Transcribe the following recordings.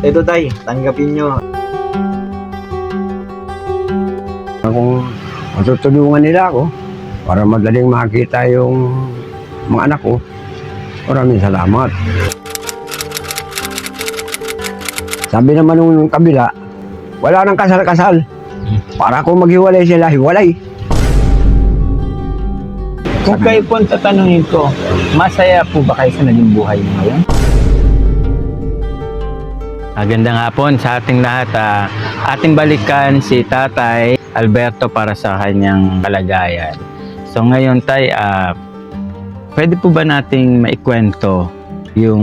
Ito tay, tanggapin nyo. Kung matutulungan nila ako para madaling makita yung mga anak ko, maraming salamat. Sabi naman nung kabila, wala nang kasal-kasal. Para kung maghiwalay sila, hiwalay. Kung kayo po ang tatanungin ko, masaya po ba kayo sa naging buhay mo ngayon? Magandang hapon sa ating lahat. ah. ating balikan si Tatay Alberto para sa kanyang kalagayan. So ngayon tay, ah, pwede po ba nating maikwento yung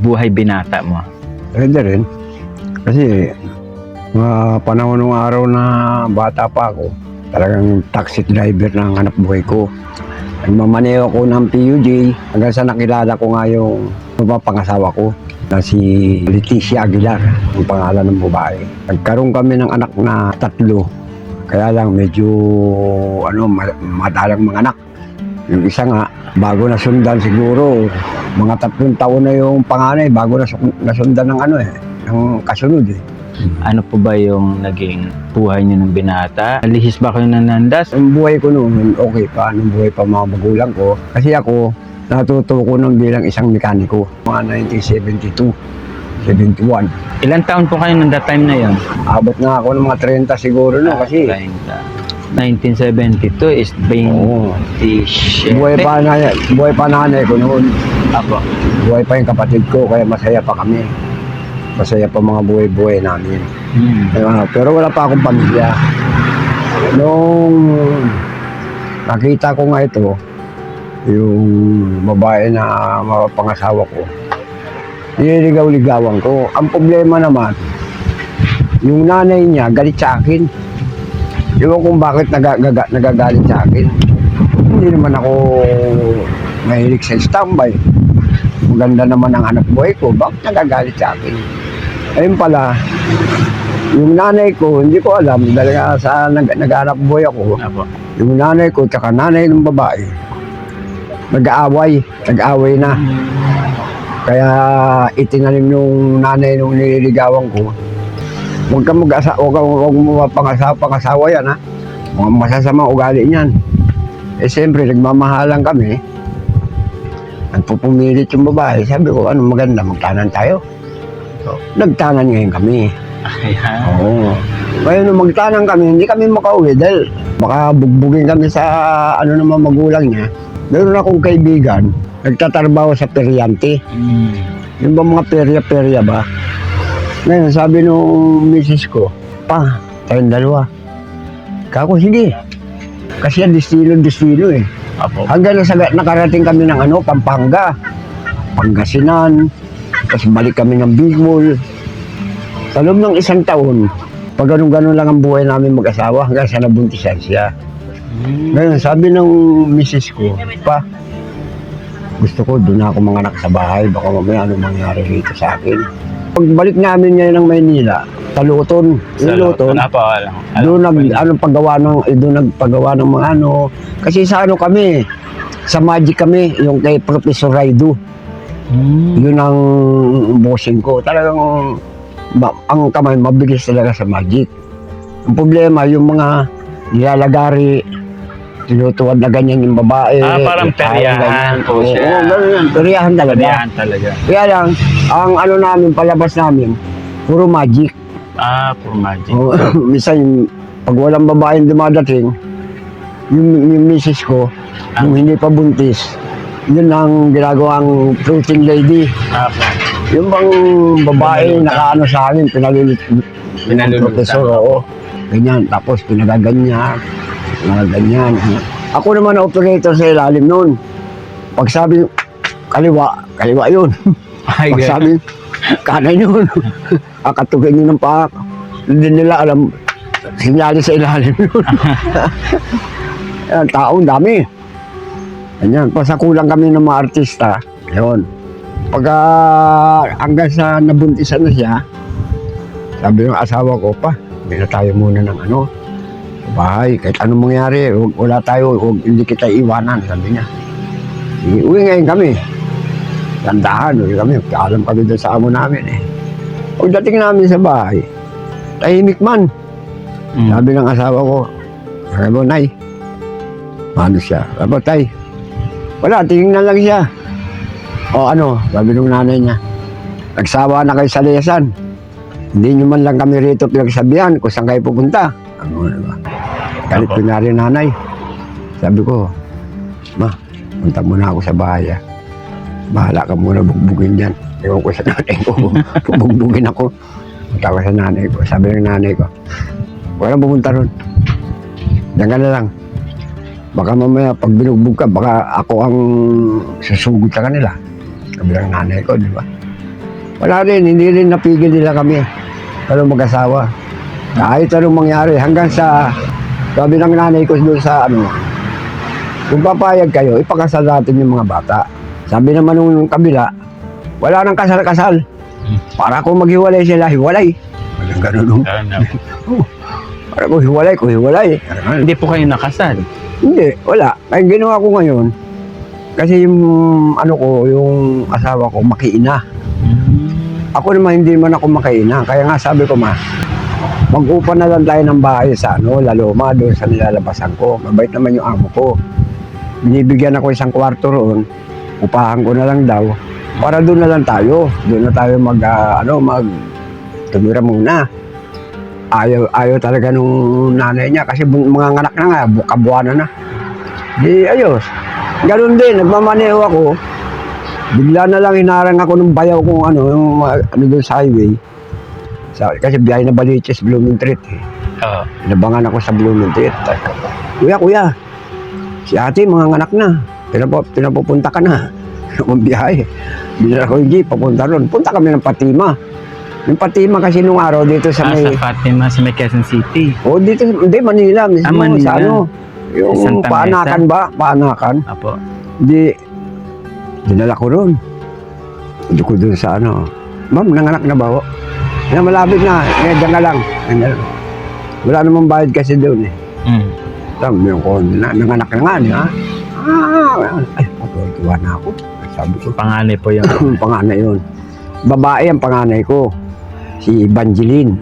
buhay binata mo? Pwede rin. Kasi, mga panahon ng araw na bata pa ako, talagang taxi driver ng anak buhay ko. Nagmamaneho ako ng PUJ hanggang sa nakilala ko nga yung pangasawa ko na si Leticia Aguilar, ang pangalan ng babae. Nagkaroon kami ng anak na tatlo. Kaya lang medyo ano, ma- madalang mga anak. Yung isa nga, bago na sundan siguro, mga tatlong taon na yung panganay, bago na nasundan ng ano eh, ng kasunod eh. Ano po ba yung naging buhay niyo ng binata? Lihis ba kayo nanandas? Ang buhay ko noon, okay pa, ang buhay pa mga magulang ko. Kasi ako, natuto ko nun bilang isang mekaniko. Mga 1972, 71. Ilan taon po kayo nung that time na yon? Abot na ako ng mga 30 siguro no, kasi 1972 is being Oo. 27. buhay pa, na, buhay pa nanay ko noon. Apo. Buhay pa yung kapatid ko, kaya masaya pa kami. Masaya pa mga buhay-buhay namin. Hmm. Ah, pero wala pa akong pamilya. Nung nakita ko nga ito, yung babae na mapangasawa ko, nililigaw-ligawan ko. Ang problema naman, yung nanay niya galit sa akin. Ewan kung bakit nagaga, nagagalit sa akin. Hindi naman ako mahilig sa standby. Maganda naman ang anak buhay ko, bakit nagagalit sa akin? Ayun pala, yung nanay ko, hindi ko alam, dahil nga sa nag, nag-anak buhay ako, Apo. yung nanay ko, tsaka nanay ng babae, nag-aaway, nag-aaway na. Kaya itinanim nung nanay nung nililigawan ko, huwag ka mag-asa, huwag, ka- mapangasawa, pangasawa yan ha. Mga masasamang ugali niyan. Eh siyempre, nagmamahalan kami. Nagpupumilit yung babae. Sabi ko, ano maganda, magtanan tayo. So, nagtanan ngayon kami. Ayan. Oo. Ngayon nung magtanang kami, hindi kami makauwi dahil baka bugbugin kami sa ano naman magulang niya. Meron akong kaibigan, nagtatrabaho sa peryante. Hmm. Yung ba mga perya-perya ba? Ngayon, sabi nung misis ko, pa, tayong dalawa. Kako, sige. Kasi yan, destino-destino eh. Apo. Hanggang nasa, nakarating kami ng ano, Pampanga, Pangasinan, tapos balik kami ng Bicol. Sa loob ng isang taon, pag ganun-ganun lang ang buhay namin mag-asawa hanggang sa nabuntisan siya. Ngayon, sabi ng misis ko, pa, gusto ko doon ako mga anak sa bahay, baka mamaya ano mangyari rito sa akin. Pagbalik namin ngayon ng Maynila, sa Luton, Sa Luton, doon nag anong paggawa ng eh, doon nagpagawa ng mga ano. Kasi sa ano kami sa Magic kami yung kay Professor Raido Hmm. yun ang bossing ko. Talagang ma- ang kamay mabilis talaga sa Magic. Ang problema yung mga nilalagari tinutuwad na ganyan yung babae Ah, parang yung tao, peryahan ganyan. po siya. oo ganun yan peryahan talaga Ayan talaga. kaya lang ang ano namin palabas namin puro Magic Ah, puro magic. Oo, minsan, pag walang babaeng dumadating, yung, yung misis ko, yung hindi pa buntis, yun ang ginagawang floating lady. Apo. Yung bang babae nakaano sa amin, pinalulit, Pinalulutan. professor, oo. Ganyan, tapos pinagaganyan, pinagaganyan. Ako naman ang operator sa ilalim noon. Pag sabi, kaliwa, kaliwa yun. Ay, Pag sabi, kanan yun. Akatugin yun ng paa. Hindi nila alam, sinyali sa ilalim yun. Ayan, taong dami. Ganyan, pasakulang kami ng mga artista. Yun. Pagka hanggang sa nabuntisan na siya, sabi ng asawa ko pa, hindi na tayo muna ng ano, bahay. Kahit anong mangyari, huwag- wala tayo, huwag, hindi kita iwanan, sabi niya. Sige, uwi ngayon kami. Tandahan, uwi kami. Alam kami doon sa amo namin eh. Pagdating namin sa bahay, tahimik man. Mm. Sabi ng asawa ko, sabi mo, Nay, ano siya? Sabi Tay, wala, tingin na lang siya. O ano, sabi ng nanay niya, nagsawa na kayo sa lesan. Hindi nyo man lang kami rito pinagsabihan kung saan kayo pupunta. Ano, diba? Galit ko na rin nanay. Sabi ko, Ma, punta muna ako sa bahay. ah. Bahala ka muna bugbugin dyan. Ewan ko sa nanay ko. Bugbugin ako. Punta ko sa nanay ko. Sabi ng nanay ko, wala pumunta ron. Diyan ka na lang. Baka mamaya pag binugbog ka, baka ako ang susugod sa kanila. Sabi ng nanay ko, di ba? Wala rin, hindi rin napigil nila kami. Pero mag-asawa. Kahit anong mangyari, hanggang sa, sabi ng nanay ko doon sa ano, kung papayag kayo, ipakasal natin yung mga bata. Sabi naman nung kabila, wala nang kasal-kasal. Para kung maghiwalay sila, hiwalay. Walang ganun. no? Ano? Para kung hiwalay, kung hiwalay. Hindi po kayo nakasal. Hindi, wala. Ang ginawa ko ngayon, kasi yung ano ko, yung asawa ko, makiina. Ako naman hindi man ako makiina. Kaya nga sabi ko ma, mag-upa na lang tayo ng bahay sa ano, laloma, doon sa nilalabasan ko. Mabait naman yung amo ko. Binibigyan ako isang kwarto roon. Upahan ko na lang daw. Para doon na lang tayo. Doon na tayo mag, ah, ano, mag, tumira muna. Ayaw, ayaw talaga nung nanay niya kasi mga anak na nga, bu- kabuwanan na. Di ayos. Ganun din, nagmamaneho ako. Bigla na lang hinarang ako ng bayaw kung ano, yung mga- ano doon sa highway. Sa, kasi biyahe na Baliches, Blooming Treat. Eh. Oo. Inabangan ako sa Blooming Treat. Kuya, kuya, si ate mga anak na. Pinapu, pinapupunta ka na. Kung biyahe. Binala ko yung jeep, papunta ron. Punta kami ng Patima. Yung Patima kasi nung araw dito sa Ah, may... sa Fatima, sa may Quezon City. Oh, dito, hindi, Manila. Mismo, Ah, Manila. Sa ano, yung Santa Mesa. paanakan ba? Paanakan. Apo. Di, dinala ko ron. Hindi ko doon sa ano. Ma'am, nanganak na ba? Na malapit na. Eh, dyan ka lang. Lang. Wala namang bayad kasi doon eh. Mm. Sabi yung kondo na, nanganak na nga niya. Ah, ay, patuwa na ako. Sabi ko, Panganay po yun. yung panganay yun. Babae ang panganay ko. Si Evangeline.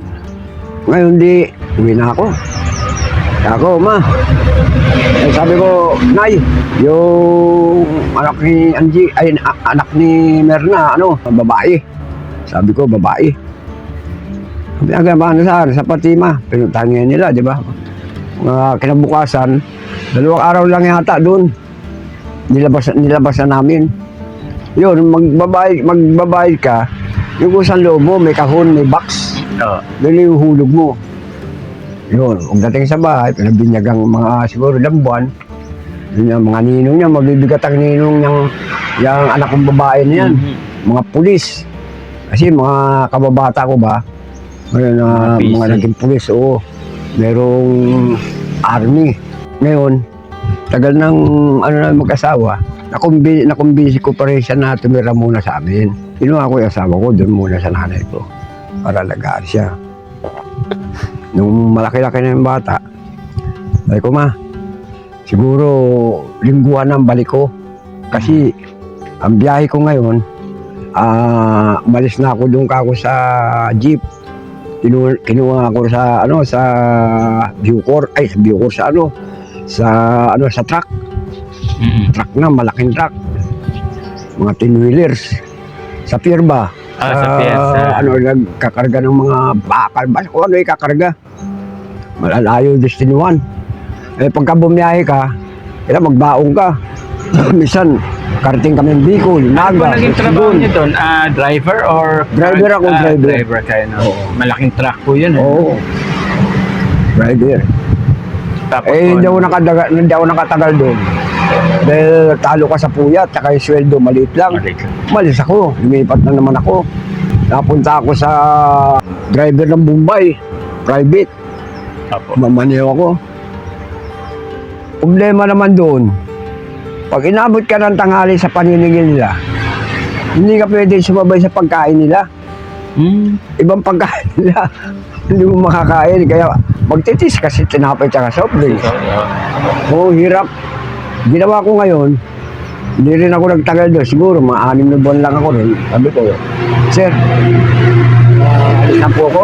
Ngayon di, uwi na ako. Ako, ma. Eh, sabi ko, Nay, yung anak ni Angie, ay, anak ni Merna, ano, babae. Sabi ko, babae. Sabi, aga, ba, ano saan? Sa Patima. Pinuntahan nila, di ba? Mga kinabukasan, dalawang araw lang yata doon. Nilabas, nilabasan namin. Yun, magbabayad, magbabayad ka, yung kusang loob mo, may kahon, may box. Oo. Doon yung hulog mo. Yun, pagdating sa bahay, pinabinyag ang mga siguro ilang buwan. Yun yung mga ninong niya, mabibigat ang ninong niyang yung anak kong babae na yan. Mhm. Mga pulis. Kasi mga kababata ko ba, ngayon na Mga naging pulis, oo. Merong army. Ngayon, tagal ng ano na mag-asawa, nakumbi, nakumbisi ko pa rin siya na tumira muna sa amin. Kinuha ko yung asawa ko, doon muna sa nanay ko. Para lagaan siya. Nung malaki-laki na yung bata, sabi ko, ma, siguro lingguhan ang balik ko. Kasi ang biyahe ko ngayon, ah, umalis na ako doon kako sa jeep. Kinuha, kinuha ako sa ano sa Bucor, ay sa Bucor sa ano sa ano sa truck, Mhm. truck na malaking truck. Mga 10 wheelers. Sa pier ba? Ah, sa piyesa. ano nagkakarga ng mga bakal ba kung ano ikakarga. Malalayo Destiny 1. Eh pagka bumiyahe ka, kaya magbaong ka. Minsan, karating kami ng Bicol, Ano Naga, naging trabaho niyo doon? Ah, driver or... Driver ako, Ah, driver. driver kayo, no? Oo. Malaking truck po yun. eh. Oo. Driver. Tapos Eh, hindi ako, nakadaga, hindi ako nakatagal doon. Dahil talo ka sa puyat, tsaka yung sweldo maliit lang. Malik. Malis ako, lumipat na naman ako. Napunta ako sa driver ng Bombay, private. Apo. Mamaniw ako. Problema naman doon, pag inabot ka ng tanghali sa paninigil nila, hindi ka pwede sumabay sa pagkain nila. Hmm. Ibang pagkain nila, hindi mo makakain. Kaya magtitis kasi tinapay tsaka soft drinks. Oo, hirap. Ginawa ko ngayon, hindi rin ako nagtagal doon. Siguro mga anim na buwan lang ako rin. Sabi ko, Sir, alis na po ako.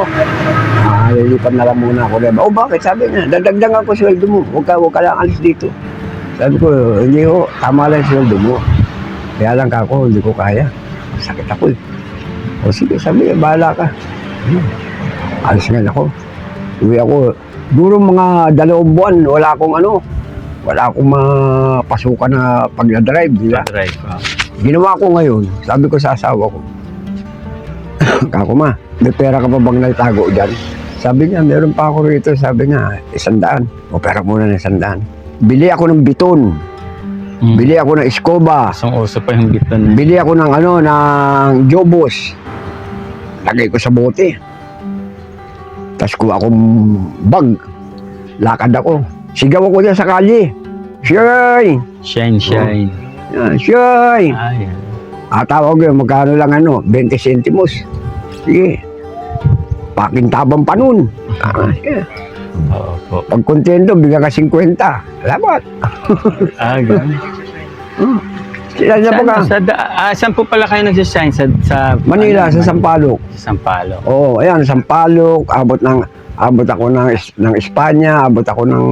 Ah, lilipat na lang muna ako. Oh, bakit? Sabi niya, dadagdagan ko sweldo mo. Huwag ka, huwag ka lang alis dito. Sabi ko, hindi ho, tama lang sweldo mo. Kaya lang ka ako, hindi ko kaya. Sakit ako eh. O sige, sabi niya, bahala ka. Alis nga ako. Uwi ako. Duro mga dalawang buwan, wala akong ano, wala akong mapasukan na pagdadrive, di ba? Drive. ah. Ginawa ko ngayon, sabi ko sa asawa ko, Kako ma, may pera ka pa bang naitago dyan? Sabi niya, meron pa ako rito. Sabi niya, isandaan. O pera muna ng isandaan. Bili ako ng biton. Mm. Bili ako ng eskoba. Asong uso pa yung biton. eh. Bili ako ng ano, ng jobos. Lagay ko sa bote. Tapos kuha akong bag. Lakad ako. Sigaw ako dyan sa kalye. Shay! Shine, shine. Yan, Shay! Ayan. Ah, tawag yun, magkano lang ano, 20 centimos. Sige. Pakintabang pa nun. Ah, sige. Oo po. Pag kontento, bigyan ka 50. Salamat. Ah, ganun. Sila na po ka. sa, da- ah, saan po pala kayo nagsashine? Sa, sa Manila, sa Sampaloc. Sa Sampalo. Oo, oh, ayan, Sampaloc. Abot ng, abot ako ng, ng Espanya. Abot ako ng,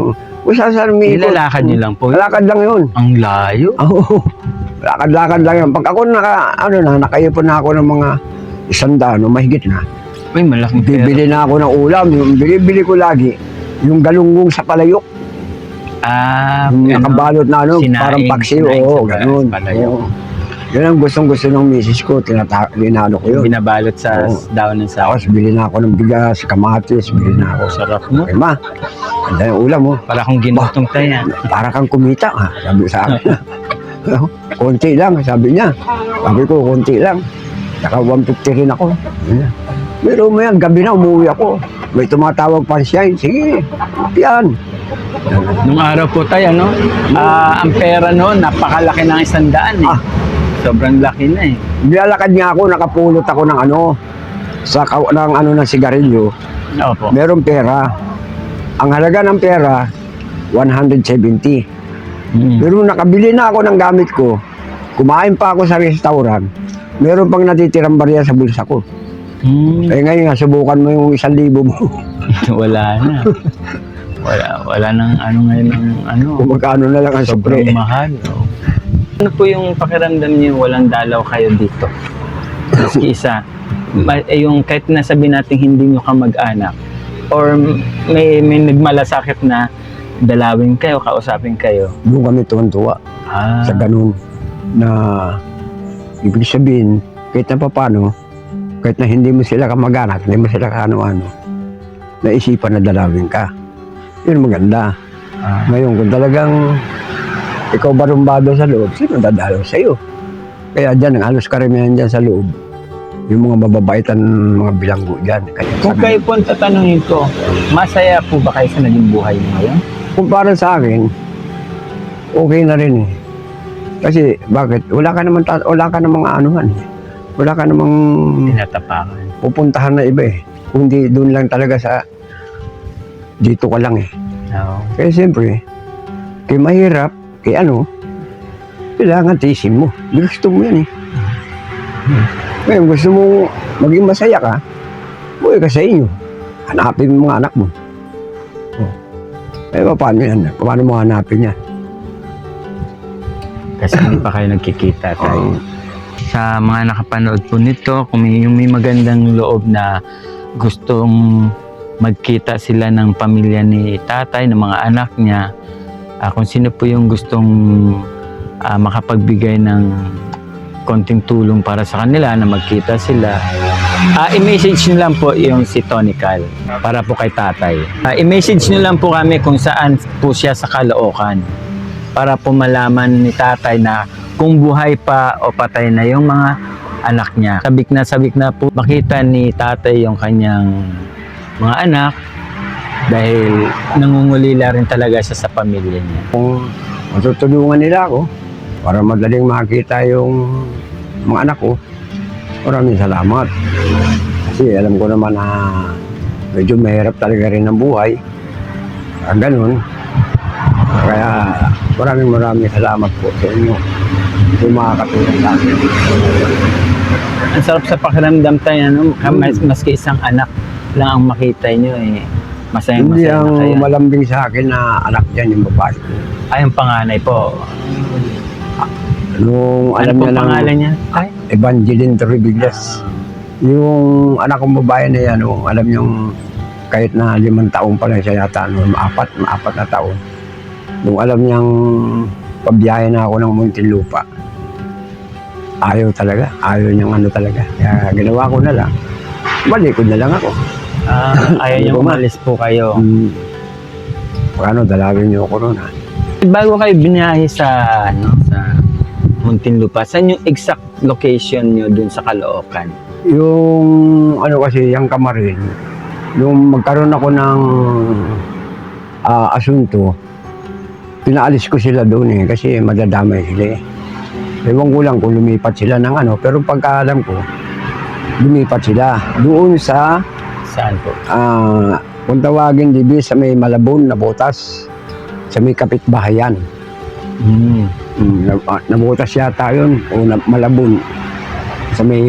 kung saan saan umiikot. Nilalakad niyo lang po. Lalakad lang yun. Ang layo. Oo. Lakad-lakad lang yun. Pag ako naka, ano na, nakaipon na ako ng mga isandaan o mahigit na. Uy, malaking pera. Bibili na ako ng ulam. Yung bili-bili ko lagi. Yung galunggong sa palayok. Ah, Yung ano? nakabalot na ano, Sinaing, parang paksi. Oo, ganun. Oo. Yun ang gustong gusto ng misis ko. Tinata- Linalo ko yun. Binabalot sa Oo. daon ng sao. Tapos bili na ako ng bigas, kamatis, bili na ako. Sarap mo. Okay ma, ang dami ulam mo. Para kung ginutong tayo. Para kang kumita ha, sabi sa akin. konti lang, sabi niya. Sabi ko, konti lang. Saka 150 rin ako. Pero may gabi na umuwi ako. May tumatawag pa siya. Sige, yan. Nung araw po tayo, ano? Ah, ang pera noon, napakalaki ng isang daan eh. Ah. Sobrang laki na eh. Nilalakad niya ako, nakapulot ako ng ano, sa kaw- ng ano ng sigarilyo. Opo. Meron pera. Ang halaga ng pera, 170. Mm. Pero nung nakabili na ako ng gamit ko, kumain pa ako sa restaurant, meron pang natitirang barya sa bulsa ko. Mm. Eh ngayon nga, subukan mo yung isang libo mo. wala na. Wala, wala nang ano ngayon ng ano. Kung magkano na lang ang Sobrang supre. mahal. oh. Ano po yung pakiramdam niyo walang dalaw kayo dito? Maski isa. Ma- eh, yung kahit nasabi natin hindi nyo kamag-anak or may, may nagmalasakit na dalawin kayo, kausapin kayo. Doon kami tuwan-tuwa Ah, sa ganun na ibig sabihin, kahit na papano, kahit na hindi mo sila kamag-anak, hindi mo sila kaano-ano, naisipan na dalawin ka. Yun maganda. ah, Ngayon, kung talagang ikaw barumbado sa loob, sino dadalaw sa iyo? Kaya dyan, ang halos karamihan dyan sa loob, yung mga mababaitan mga bilanggo dyan. Kaya Kung kayo po ang tatanungin ko, masaya po ba kayo sa naging buhay mo ngayon? kung para sa akin, okay na rin eh. Kasi, bakit? Wala ka naman, wala ka namang anuhan eh. Wala ka namang Tinatapakan. pupuntahan na iba eh. Kundi doon lang talaga sa, dito ka lang eh. Oo. Kaya siyempre, kay mahirap, kay ano, kailangan tiisin mo. Gusto mo yan eh. Ngayon, gusto mo maging masaya ka, buhay ka sa inyo. Hanapin mo mga anak mo. Oh. Eh, paano yan? Paano mo hanapin yan? Kasi hindi pa kayo nagkikita tayo. Oh. Sa mga nakapanood po nito, kung may, yung may magandang loob na gustong magkita sila ng pamilya ni tatay, ng mga anak niya, ah, kung sino po yung gustong ah, makapagbigay ng konting tulong para sa kanila na magkita sila, ah, i-message nyo lang po yung si Tony Cal para po kay tatay. Ah, i-message nyo lang po kami kung saan po siya sa Caloocan para po malaman ni tatay na kung buhay pa o patay na yung mga anak niya. Sabik na sabik na po makita ni tatay yung kanyang mga anak dahil nangungulila rin talaga siya sa pamilya niya. Kung matutulungan nila ako para madaling makita yung mga anak ko, maraming salamat. Kasi alam ko naman na medyo mahirap talaga rin ang buhay. Kaya ganun. Kaya maraming maraming salamat po sa inyo. Yung makakatulong sa akin. Ang sarap sa pakiramdam tayo, ano, mas, maski isang anak lang ang makita nyo eh. Masaya Hindi masaya ang na kayo. malambing sa akin na anak dyan yung babae ko. Ay, ang panganay po. Nung Ano alam niya ng pangalan niya? Ay, Evangeline Torribillas. Yung anak kong babae na yan, nung alam niyong kahit na limang taon pa lang siya yata, no, maapat, maapat na taon. Nung alam niyang pabiyahe na ako ng Muntinlupa, ayaw talaga, ayaw niyang ano talaga. Kaya ginawa ko na lang, balikod na lang ako. ah, ayaw niyo umalis po kayo. Hmm. Paano, dalawin niyo ako noon ha. Bago kayo binahe sa, ano, sa Muntinlupa, saan yung exact location nyo dun sa Caloocan? Yung ano kasi, yung kamarin, nung magkaroon ako ng ah, asunto, pinaalis ko sila doon eh, kasi madadamay sila eh. Ewan ko lang kung lumipat sila ng ano, pero pagkaalam ko, lumipat sila doon sa, Saan po? ah, kung tawagin dibi sa may Malabon na botas, sa may kapitbahayan. Hmm. Mm, na, ah, nabutas yata yun, o na, Malabon, sa may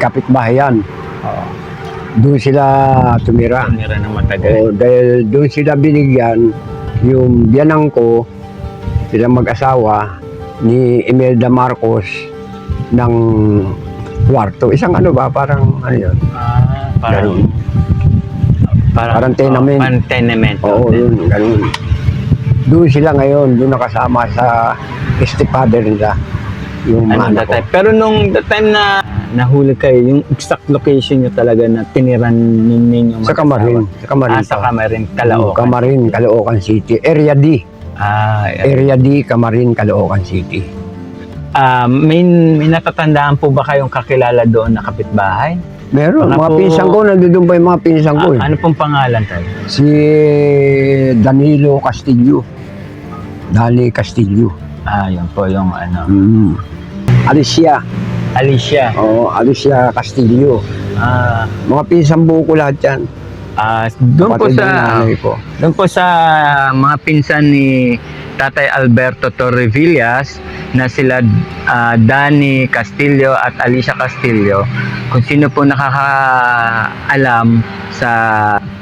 kapitbahayan. Oo. Doon sila tumira. Tumira ng matagal. O, dahil doon sila binigyan yung biyanang ko, silang mag-asawa ni Imelda Marcos ng kwarto. Isang ano ba, parang ano yun? Ah, parang... Ganun. Parang tenement. Oh, parang tenement. Oo, yun, ganun. Doon sila ngayon, doon nakasama sa stepfather nila. Yung Ano, that time. Pero nung that time na nahuli kayo, yung exact location nyo talaga na tiniran ninyo Sa Kamarin. Sa Kamarin. Ah, sa. Kamarin, Caloocan. Kamarin, Caloocan City. Area D. Ah, yeah. Area D, Kamarin, Caloocan City. Ah, may, may natatandaan po ba kayong kakilala doon na kapitbahay? Meron, Baka mga po- pinsan ko, nandun pa yung mga pinsan ko eh. Ah, ano pong pangalan tayo? Si Danilo Castillo. Dali Castillo. Ah, yun po yung ano. Mm. Alicia. Alicia. Oo, Alicia Castillo. Ah, Mga pinsan buo ko lahat yan. ah, doon po Kapatid ng sa nanay ko. doon po sa mga pinsan ni Tatay Alberto Torrevillas na sila ah, Dani Castillo at Alicia Castillo. Kung sino po nakakaalam sa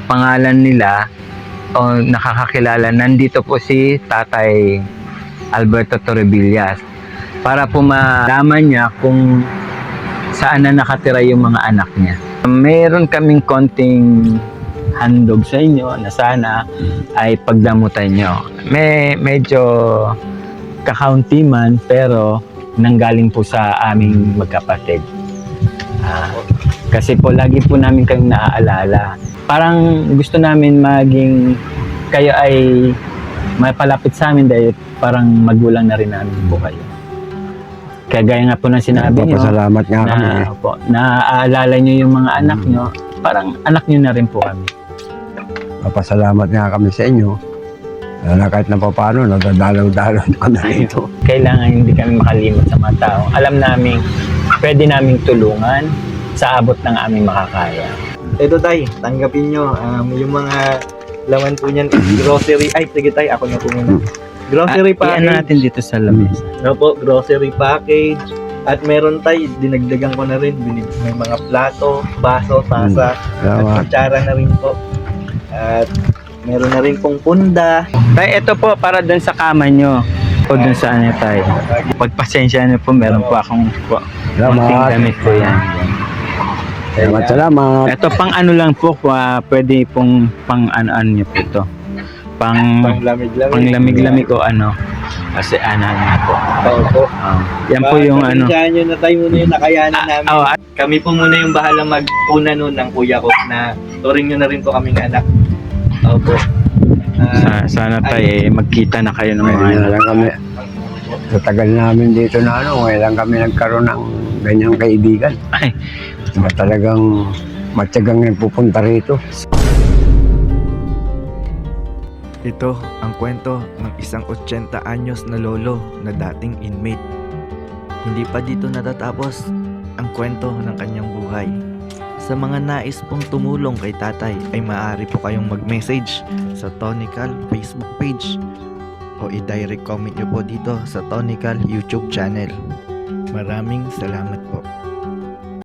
pangalan nila o nakakakilala, nandito po si Tatay Alberto Torrevillas para po malaman niya kung saan na nakatira yung mga anak niya. Meron kaming konting handog sa inyo na sana ay pagdamutan nyo. May medyo kakaunti man pero nanggaling po sa aming magkapatid. Ah, kasi po lagi po namin kayong naaalala. Parang gusto namin maging kayo ay mapalapit sa amin dahil parang magulang na rin namin po kayo. Kaya gaya nga po ng sinabi niyo, Papasalamat nga kami. na, opo, naaalala nyo yung mga anak nyo, parang anak nyo na rin po kami. Papasalamat nga kami sa inyo. Na kahit na paano, nadadalaw-dalaw na kami rito. Kailangan hindi kami makalimot sa mga tao. Alam namin, pwede naming tulungan sa abot ng aming makakaya. Ito tay, tanggapin nyo. Um, yung mga laman po niyan is grocery. Ay, sige tay, ako na po muna. Grocery Ah, iyan package. natin dito sa lamesa. Ano po, grocery package. At meron tay, dinagdagan ko na rin. Binig, may mga plato, baso, tasa, at Salamat. kutsara na rin po. At meron na rin pong punda. Tay, ito po para dun sa kama nyo. O dun sa ano tayo. Pagpasensya nyo po, meron po akong po, konting Salamat. damit po yan. Salamat, salamat. Ito pang ano lang po, pwede pong pang ano-ano nyo po ito. Pang, Pang lamig-lamig. pang lamig-lamig o ano. Kasi ano po. Oo po. Ah, yan po yung ano. Pasensyahan nyo na tayo muna yung nakayanan Ah, namin. oh, at Kami po muna yung bahala magpuna nun ng kuya ko na turing nyo na rin po kaming anak. Opo. Ah, sa, sana tayo eh, magkita na kayo ng mga na anak. lang kami. Sa tagal namin dito na ano, ngayon lang kami nagkaroon ng ganyang kaibigan. Ay. Na talagang matyagang nagpupunta rito. Ito ang kwento ng isang 80 anyos na lolo na dating inmate. Hindi pa dito natatapos ang kwento ng kanyang buhay. Sa mga nais pong tumulong kay tatay ay maaari po kayong mag-message sa Tonical Facebook page o i-direct comment nyo po dito sa Tonical YouTube channel. Maraming salamat po.